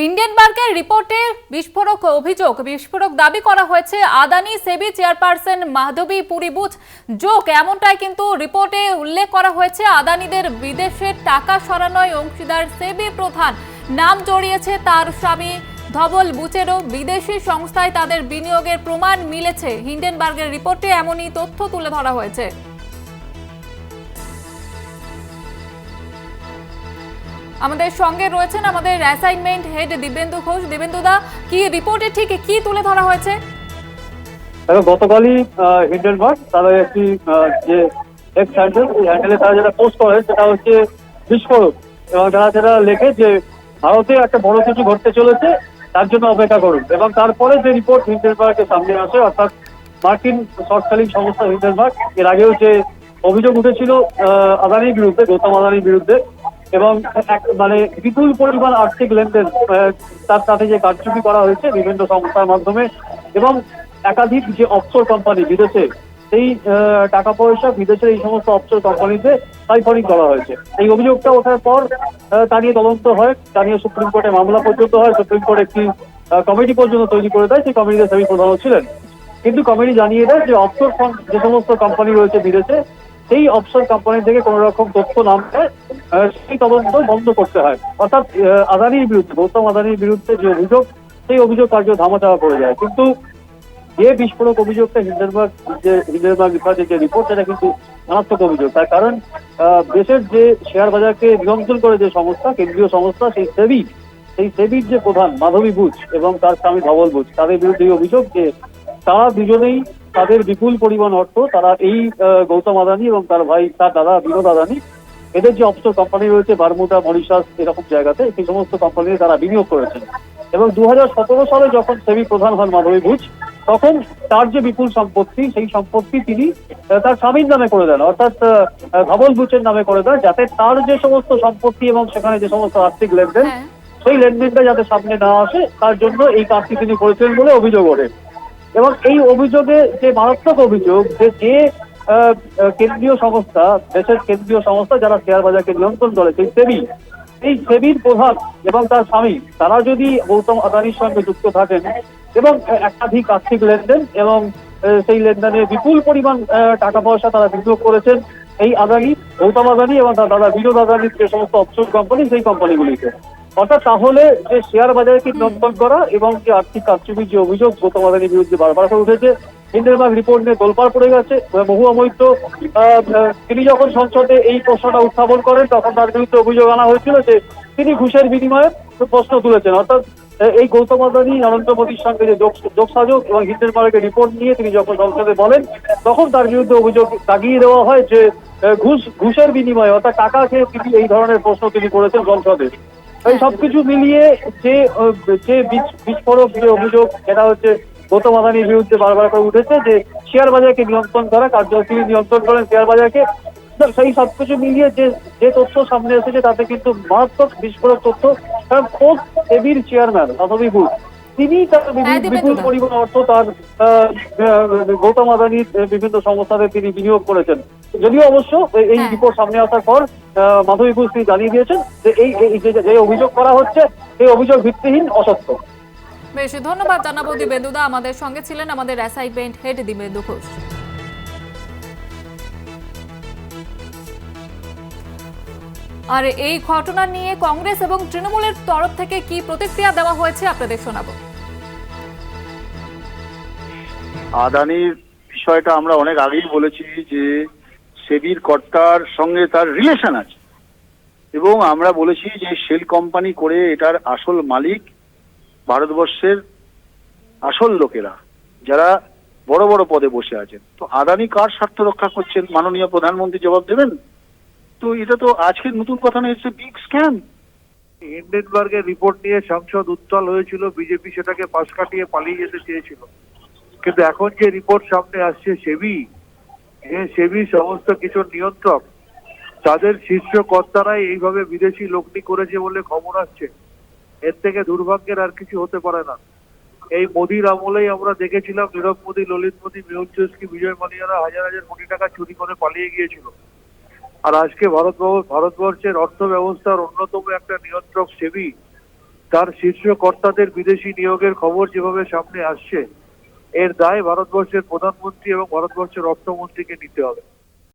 হিন্ডেনবার্গের রিপোর্টে বিস্ফোরক অভিযোগ। বিস্ফোরক দাবি করা হয়েছে, আদানি সেবি চেয়ারপারসন মাধবী পুরীবুজ যোগ এমনটাই কিন্তু রিপোর্টে উল্লেখ করা হয়েছে, আদানিদের বিদেশে টাকা সরানোয় অংশীদার সেবি প্রধান নাম জড়িয়েছে তার স্বামী। ধবল বুচেরও বিদেশি সংস্থায় তাদের বিনিয়োগের প্রমাণ মিলেছে। হিন্ডেনবার্গের রিপোর্টে এমনই তথ্য তুলে ধরা হয়েছে। আমাদের সঙ্গে রয়েছেন আমাদের অ্যাসাইনমেন্ট হেড দিবেন্দু ঘোষ। দিবেন্দুদা কি রিপোর্টে ঠিক কি তুলে ধরা হয়েছে? গতকালই হিন্ডেনবার্গ তারা একটি যে এক্স হ্যান্ডেল এই হ্যান্ডেলে তারা যেটা পোস্ট করে, সেটা হচ্ছে বিস্ফোরক। এবং তারা যেটা লেখে যে ভারতে একটা বড় কিছু ঘটতে চলেছে, তার জন্য অপেক্ষা করুন। এবং তারপরে যে রিপোর্ট হিন্ডেনবার্গের সামনে আসে, অর্থাৎ মার্কিন শর্ট সেলিং সংস্থা হিন্ডেনবার্গ এর আগেও যে অভিযোগ উঠেছিল আদানির বিরুদ্ধে, গৌতম আদানির বিরুদ্ধে এবং মানে বিপুল পরিমাণ আর্থিক লেনদেন তার সাথে যে কারচুপি করা হয়েছে বিভিন্ন সংস্থার মাধ্যমে এবং একাধিক যে অফশোর কোম্পানি বিদেশে, সেই টাকা পয়সা বিদেশের এই সমস্ত অফশোর কোম্পানিতে সাইফারিং করা হয়েছে। এই অভিযোগটা ওঠার পর তা নিয়ে তদন্ত হয়, তা নিয়ে সুপ্রিম কোর্টে মামলা পর্যন্ত হয়, সুপ্রিম কোর্ট একটি কমিটি পর্যন্ত তৈরি করে দেয়, সেই কমিটিতে সেমি প্রধানও ছিলেন। কিন্তু কমিটি জানিয়ে দেয় যে অফশোর যে সমস্ত কোম্পানি রয়েছে বিদেশে সেই অফশোর কোম্পানি থেকে কোনো রকম তথ্য নামলে সেই তদন্ত বন্ধ করতে হয়। অর্থাৎ আদানির বিরুদ্ধে, গৌতম আদানির বিরুদ্ধে যে অভিযোগ, সেই অভিযোগ কার্য ধামাচাপা পড়ে যায়। কিন্তু যে বিস্ফোরক অভিযোগটা হিন্ডেনবার্গ যে হিন্ডেনবার্গ বিভাগের যে রিপোর্ট সেটা কিন্তু মারাত্মক অভিযোগ। তার কারণ দেশের যে শেয়ার বাজারকে নিয়ন্ত্রণ করে যে সংস্থা, কেন্দ্রীয় সংস্থা, সেই সেবি, সেই সেবির যে প্রধান মাধবী বুঝ এবং তার স্বামী ধবল বুচ তাদের বিরুদ্ধে এই অভিযোগ যে তারা দুজনেই তাদের বিপুল পরিমাণ অর্থ তারা এই গৌতম আদানি এবং তার ভাই তার দাদা বিনোদ আদানি এদের যে অফশোর কোম্পানি রয়েছে বারমুডা মরিশাস এরকম জায়গাতে সেই সমস্ত কোম্পানিতে তারা বিনিয়োগ করেছেন। এবং দু হাজার সতেরো সালে যখন সেবি প্রধান হন মাধবী বুচ তখন তার যে বিপুল সম্পত্তি সেই সম্পত্তি তিনি তার স্বামীর নামে করে দেন অর্থাৎ ধবল বুচের নামে করে দেন যাতে তার যে সমস্ত সম্পত্তি এবং সেখানে যে সমস্ত আর্থিক লেনদেন হ্যাঁ। সেই লেনদেনটা যাতে সামনে না আসে তার জন্য এই কাজটি তিনি করেছিলেন বলে অভিযোগ ওঠে। এবং এই অভিযোগে, যে মারাত্মক অভিযোগ, যে যে কেন্দ্রীয় সংস্থা, দেশের কেন্দ্রীয় সংস্থা যারা শেয়ার বাজারকে নিয়ন্ত্রণ করে, সেই সেবি, এই সেবির প্রধান এবং তার স্বামী, তারা যদি গৌতম আদানির সঙ্গে যুক্ত থাকেন এবং একাধিক আর্থিক লেনদেন এবং সেই লেনদেনে বিপুল পরিমাণ টাকা পয়সা তারা বিনিয়োগ করেছেন, এই আদানি, গৌতম আদানি এবং তার দাদা বিনোদ আদানির যে সমস্ত অফশোর কোম্পানি সেই কোম্পানিগুলিতে অর্থাৎ তাহলে যে শেয়ার বাজারকে নিয়ন্ত্রণ করা এবং যে আর্থিক কারচুপির যে অভিযোগ গৌতম আদানির বিরুদ্ধে বারবার করে উঠেছে হিন্ডেনবার্গ রিপোর্ট নিয়ে তোলপাড় পড়ে গেছে আহ, আহ, তিনি যখন সংসদে এই প্রশ্নটা উত্থাপন করেন তখন তার বিরুদ্ধে অভিযোগ আনা হয়েছিল যে তিনি ঘুষের বিনিময়ে প্রশ্ন তুলেছেন। অর্থাৎ এই গৌতম আদানি নরেন্দ্র মোদীর সঙ্গে যে যোগ যোগসাযোগ এবং হিন্ডেনবার্গের রিপোর্ট নিয়ে তিনি যখন সংসদে বলেন তখন তার বিরুদ্ধে অভিযোগ দাগিয়ে দেওয়া হয় যে ঘুষ ঘুষের বিনিময়ে অর্থাৎ টাকা খেয়ে তিনি এই ধরনের প্রশ্ন তিনি করেছেন সংসদে। এই সবকিছু মিলিয়ে যে যে বিস- বিস্ফোরক যে অভিযোগ সেটা হচ্ছে গৌতম আদানির বিরুদ্ধে বারবার করে উঠেছে যে শেয়ার বাজারকে নিয়ন্ত্রণ করা কার্য তিনি নিয়ন্ত্রণ করেন শেয়ার বাজারকে সেই সবকিছু মিলিয়ে যে যে তথ্য সামনে এসেছে তাতে কিন্তু মারাত্মক বিস্ফোরক তথ্য কারণ খোদ সেবির চেয়ারম্যান মাধবী বুধ তিনি তার হ্যাঁ, বিপুল। পরিমাণ অর্থ তার গৌতম আদানির বিভিন্ন সংস্থাতে তিনি বিনিয়োগ করেছেন যদিও অবশ্য এই- হ্যাঁ। রিপোর্ট সামনে আসার পর মাধবী ঘোষ জানিয়ে দিয়েছেন যে এই যে অভিযোগ করা হচ্ছে এই অভিযোগ ভিত্তিহীন অসত্য। বেশ ধন্যবাদ জানাব দিবেন্দুদা। আমাদের সঙ্গে ছিলেন আমাদের অ্যাসাইনমেন্ট হেড দিবেন্দু ঘোষ। আর এই ঘটনা নিয়ে কংগ্রেস এবং তৃণমূলের তরফ থেকে কি প্রতিক্রিয়া দেওয়া হয়েছে আপনাদের শোনাবো। আদানির বিষয়টা আমরা অনেক আগেই বলেছি যে সেবির কর্তার সঙ্গে তার রিলেশন আছে। এবং আমরা বলেছি যে সেল কোম্পানি করে এটার আসল মালিক ভারতবর্ষের আসল লোকেরা, যারা বড় বড় পদে বসে আছেন। তো আদানি কার স্বার্থ রক্ষা করছেন? মাননীয় প্রধানমন্ত্রী জবাব দেবেন? তো এটা তো আজকের নতুন কথা নয় ইটস বিগ স্ক্যাম হিন্ডেনবার্গের রিপোর্ট নিয়ে সংসদ উত্তাল হয়েছিল বিজেপি সেটাকে পাশ কাটিয়ে পালিয়ে যেতে চেয়েছিল। কিন্তু এখন যে রিপোর্ট সামনে আসছে, সেবি যে সেবি সমস্ত কিছু নিয়ন্ত্রক। তাদের শীর্ষ কর্তারাই এইভাবে বিদেশি লগ্নি করেছে বলে খবর আসছে। এর থেকে দুর্ভাগ্যের আর কিছু হতে পারে না। এই মোদির আমলেই আমরা দেখেছিলাম নীরব মোদী, ললিত মোদী মেহুল চোস্কি বিজয় মালিয়ারা হাজার হাজার কোটি টাকা চুরি করে পালিয়ে গিয়েছিল। আর আজকে ভারত ভারতবর্ষের অর্থ ব্যবস্থার অন্যতম একটা নিয়ন্ত্রক সেবি, তার শীর্ষ কর্তাদের বিদেশি নিয়োগের খবর যেভাবে সামনে আসছে এর দায় ভারতবর্ষের প্রধানমন্ত্রী এবং ভারতবর্ষের অর্থমন্ত্রীকে নিতে হবে।